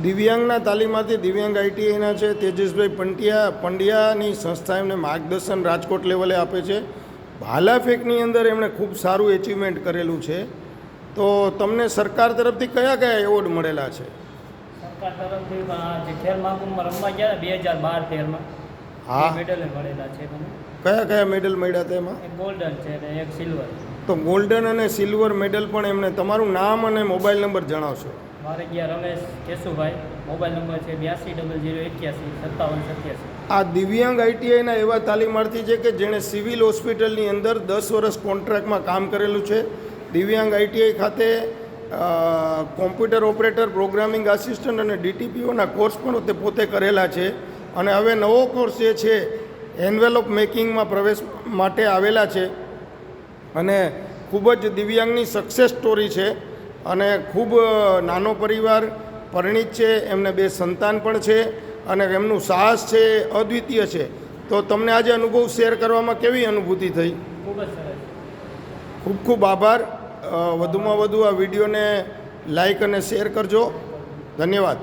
દિવ્યાંગના તાલીમાર્થી દિવ્યાંગ આઈટીઆઈના છે તેજસભાઈ પંટિયા પંડ્યાની સંસ્થા એમને માર્ગદર્શન રાજકોટ લેવલે આપે છે. ભાલા ફેંકની અંદર એમણે ખૂબ સારું એચિવમેન્ટ કરેલું છે. તો તમને સરકાર તરફથી કયા કયા એવોર્ડ મળેલા છે? સરકાર તરફથી જે ખેલ મહાકુંભમાં રમવા ગયા બે હજાર બાર તેરમાં. હા. મેડલ મળેલા છે કયા કયા મેડલ મળ્યા હતા એમાં એક ગોલ્ડન છે અને એક સિલ્વર તો ગોલ્ડન અને સિલ્વર મેડલ પણ એમને તમારું નામ અને મોબાઈલ નંબર જણાવશો. મારે ગયા રમેશ કેશુભાઈ. મોબાઈલ નંબર છે બ્યાસી ડબલ જીરો એક્યાસી સત્તાવન સત્યાસી. આ દિવ્યાંગ આઈટીઆઈના એવા તાલીમાર્થી છે કે જેણે સિવિલ હોસ્પિટલની અંદર દસ વર્ષ કોન્ટ્રાક્ટમાં કામ કરેલું છે. દિવ્યાંગ આઈટીઆઈ ખાતે કોમ્પ્યુટર ઓપરેટર પ્રોગ્રામિંગ આસિસ્ટન્ટ અને ડીટીપીઓના કોર્સ પણ તે પોતે કરેલા છે. અને હવે નવો કોર્સ જે છે એન્વેલોપ મેકિંગમાં પ્રવેશ માટે આવેલા છે. અને ખૂબ જ દિવ્યાંગની સક્સેસ સ્ટોરી છે. અને ખૂબ નાનો પરિવાર પરિણિત છે એમને બે સંતાન પણ છે અને એમનું સાહસ છે એ અદ્વિતીય છે. તો તમને આજે અનુભવ શેર કરવામાં કેવી અનુભૂતિ થઈ? ખૂબ ખૂબ ખૂબ આભાર. વધુમાં વધુ આ વિડીયોને લાઈક અને શેર કરજો. ધન્યવાદ.